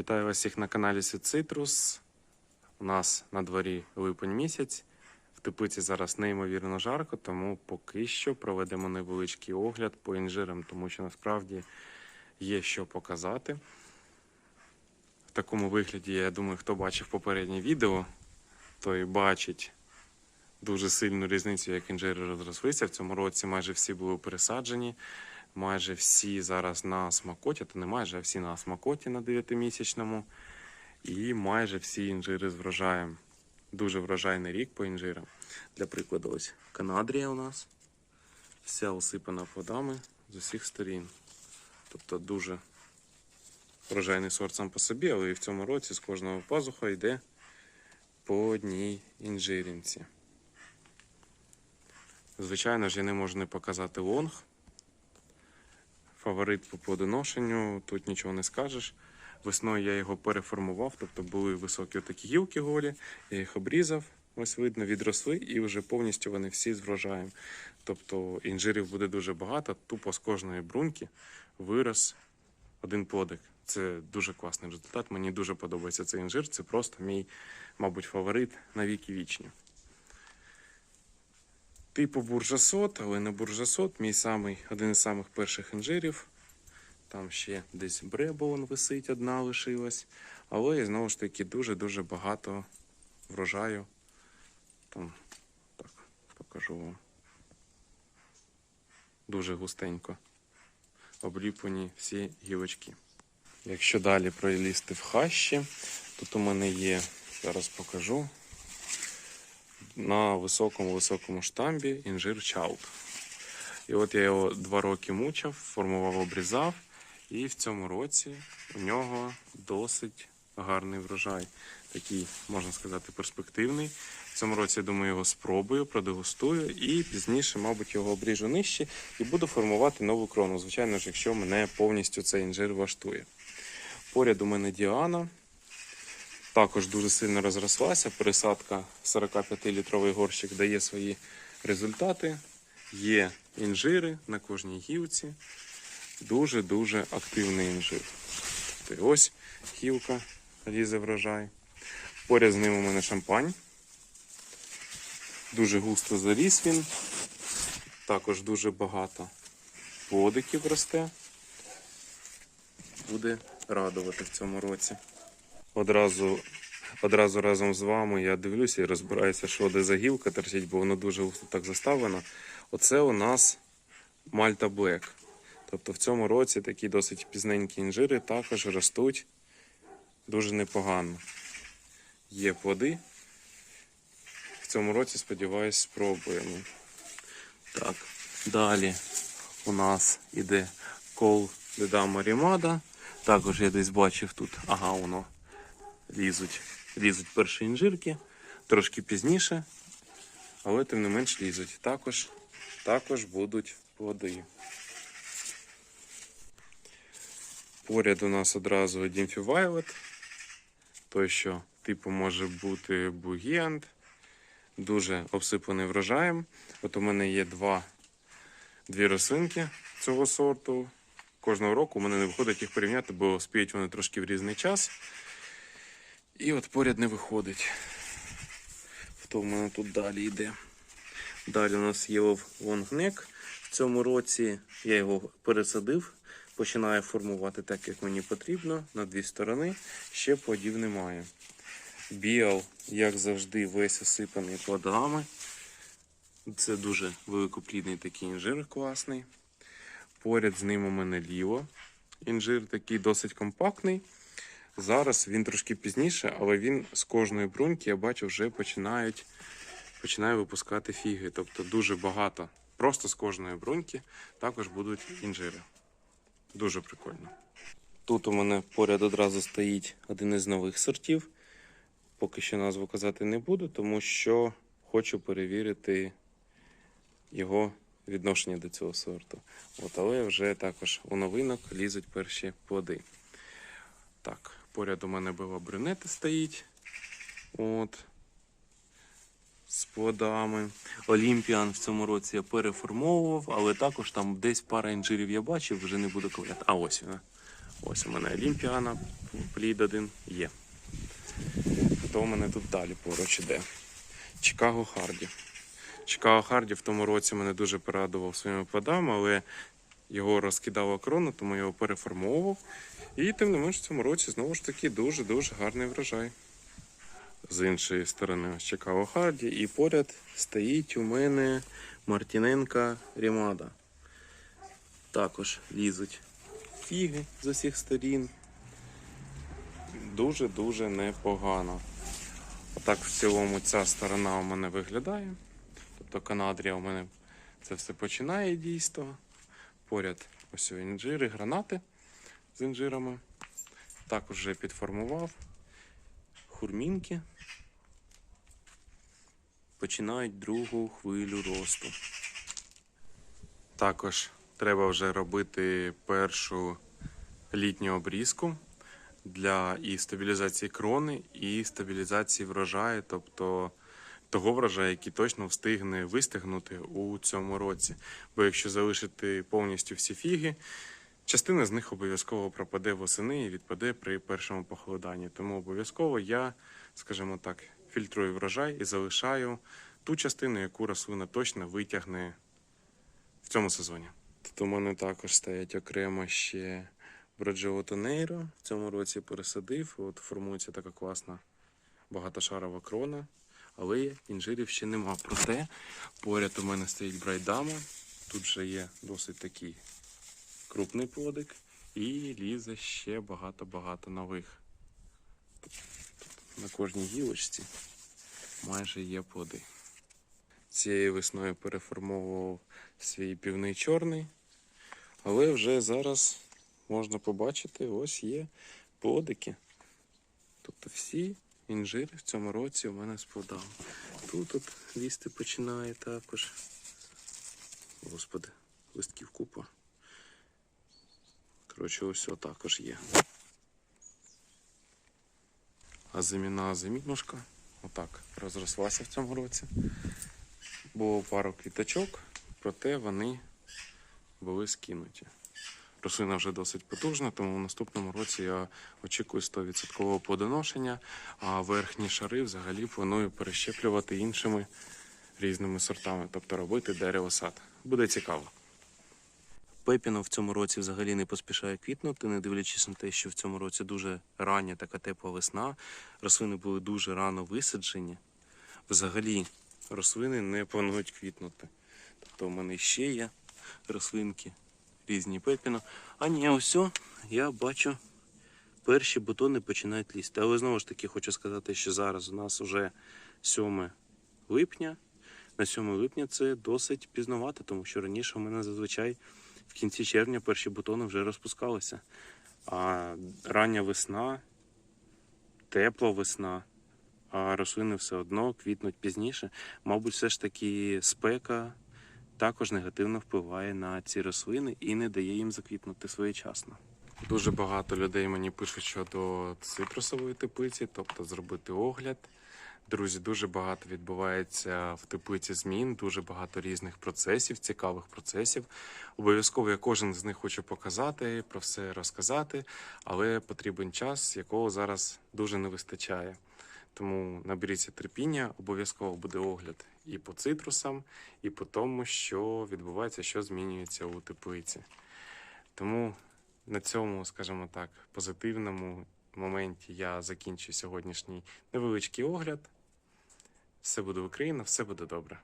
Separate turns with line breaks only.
Вітаю вас всіх на каналі Світ Цитрус. У нас на дворі липень місяць. В теплиці зараз неймовірно жарко, тому поки що проведемо невеличкий огляд по інжирам, тому що насправді є що показати. В такому вигляді, я думаю, хто бачив попереднє відео, той бачить дуже сильну різницю, як інжири розрослися. В цьому році майже всі були пересаджені. Майже всі зараз на смакоті, та не майже, а всі на смакоті на 9-місячному. І майже всі інжири з врожаєм. Дуже врожайний рік по інжирам. Для прикладу, ось Канадрія у нас. Вся усипана плодами з усіх сторін. Тобто дуже врожайний сорт сам по собі, але і в цьому році з кожного пазуха йде по одній інжирінці. Звичайно ж, я не можу не показати лонг. Фаворит по плодоношенню, тут нічого не скажеш. Весною я його переформував, тобто були високі такі гілки голі, я їх обрізав, ось видно, відросли, і вже повністю вони всі з врожаєм. Тобто інжирів буде дуже багато, тупо з кожної бруньки вирос один плодик. Це дуже класний результат. Мені дуже подобається цей інжир. Це просто мій, мабуть, фаворит на віки вічні. Типу буржасот, але не буржасот, мій самий, один із самих перших інжирів. Там ще десь бреболон висить, одна лишилась. Але знову ж таки дуже-дуже багато врожаю. Там, так, покажу вам. Дуже густенько. Обліплені всі гілочки. Якщо далі пролізти в хащі, тут у мене є, зараз покажу, на високому-високому штамбі інжир чаут. І от я його два роки мучав, формував, обрізав, і в цьому році у нього досить гарний врожай. Такий, можна сказати, перспективний. В цьому році, я думаю, його спробую, продегустую і пізніше, мабуть, його обріжу нижче і буду формувати нову крону. Звичайно ж, якщо мене повністю цей інжир влаштує. Поряд у мене Діана. Також дуже сильно розрослася. Пересадка 45-літровий горщик дає свої результати. Є інжири на кожній гілці. Дуже-дуже активний інжир. Тобто ось гілка лізе врожай. Поряд з ним у мене шампань. Дуже густо заріс він. Також дуже багато плодиків росте. Буде радувати в цьому році. Одразу, одразу разом з вами я дивлюся і розбираюся, що де за гілка торчить, бо воно дуже густо так заставлено. Оце у нас Мальта Блек. Тобто в цьому році такі досить пізненькі інжири також ростуть дуже непогано. Є плоди. В цьому році, сподіваюсь, спробуємо. Так, далі у нас іде кол Дедама Рімада. Також я десь бачив тут, ага, воно лізуть, лізуть перші інжирки, трошки пізніше, але тим не менш лізуть. Також, також будуть плоди. Поряд у нас одразу Дімфі Violet, той, що типу може бути бугіант, дуже обсипаний врожаєм. От у мене є два, дві рослинки цього сорту. Кожного року у мене не виходить їх порівняти, бо спіють вони трошки в різний час. І от поряд не виходить. Хто в мене тут далі йде? Далі у нас є лонгнек. В цьому році я його пересадив, починаю формувати так, як мені потрібно, на дві сторони. Ще плодів немає. Біал, як завжди, весь осипаний плодами. Це дуже великоплідний такий інжир класний. Поряд з ним у мене ліво. Інжир такий досить компактний. Зараз він трошки пізніше, але він з кожної бруньки, я бачу, вже починають, починає випускати фіги. Тобто дуже багато. Просто з кожної бруньки також будуть інжири. Дуже прикольно. Тут у мене поряд одразу стоїть один із нових сортів. Поки що назву казати не буду, тому що хочу перевірити його відношення до цього сорту. От, але вже також у новинок лізуть перші плоди. Так, поряд у мене була брюнета стоїть. От. З плодами. Олімпіан в цьому році я переформовував, але також там десь пара інжирів я бачив, вже не буду ковляти. А ось вона. Ось у мене Олімпіана, плід один є. Хто у мене тут далі поруч іде? Чикаго Харді. Чикаго Харді в тому році мене дуже порадував своїми плодами, але його розкидала крона, тому його переформовував. І тим не менш в цьому році знову ж таки дуже-дуже гарний врожай. З іншої сторони ось Чикаго Харді, і поряд стоїть у мене Мартіненка Рімада. Також лізуть фіги з усіх сторін. Дуже-дуже непогано. Отак в цілому ця сторона у мене виглядає. Тобто канадрія у мене це все починає дійство. Поряд ось інжири, гранати з інжирами. Також вже підформував. Хурмінки починають другу хвилю росту. Також треба вже робити першу літню обрізку для і стабілізації крони, і стабілізації врожаю, тобто того врожаю, який точно встигне вистигнути у цьому році. Бо якщо залишити повністю всі фіги, частина з них обов'язково пропаде восени і відпаде при першому похолоданні. Тому обов'язково я, скажімо так, фільтрую врожай і залишаю ту частину, яку рослина точно витягне в цьому сезоні. Тут у мене також стоять окремо ще Броджеото Нейро. В цьому році пересадив. От формується така класна багатошарова крона. Але інжирів ще нема. Проте поряд у мене стоїть брайдама. Тут вже є досить такий крупний плодик. І лізе ще багато-багато нових. На кожній гілочці майже є плоди. Цією весною переформовував свій півний чорний. Але вже зараз можна побачити, ось є плодики. Тобто всі інжири в цьому році у мене з плодами. Тут от лізти починає також. Господи, листків купа. Коротше, ось також є. А заміна замінушка отак розрослася в цьому році. Було пару квіточок, проте вони були скинуті. Рослина вже досить потужна, тому в наступному році я очікую 100% плодоношення, а верхні шари взагалі планую перещеплювати іншими різними сортами, тобто робити дерево-сад. Буде цікаво. Пепіно в цьому році взагалі не поспішає квітнути, не дивлячись на те, що в цьому році дуже рання така тепла весна. Рослини були дуже рано висаджені. Взагалі рослини не планують квітнути. Тобто у мене ще є рослинки різні пепіно. А ні, ось я бачу, перші бутони починають лізти. Але знову ж таки хочу сказати, що зараз у нас вже 7 липня. На 7 липня це досить пізнавато, тому що раніше у мене зазвичай в кінці червня перші бутони вже розпускалися. А рання весна, тепла весна, а рослини все одно квітнуть пізніше. Мабуть, все ж таки спека також негативно впливає на ці рослини і не дає їм заквітнути своєчасно. Дуже багато людей мені пишуть щодо цитрусової теплиці, тобто зробити огляд. Друзі, дуже багато відбувається в теплиці змін, дуже багато різних процесів, цікавих процесів. Обов'язково я кожен з них хочу показати, про все розказати, але потрібен час, якого зараз дуже не вистачає. Тому наберіться терпіння, обов'язково буде огляд і по цитрусам, і по тому, що відбувається, що змінюється у теплиці. Тому на цьому, скажімо так, позитивному моменті я закінчу сьогоднішній невеличкий огляд. Все буде Україна, все буде добре.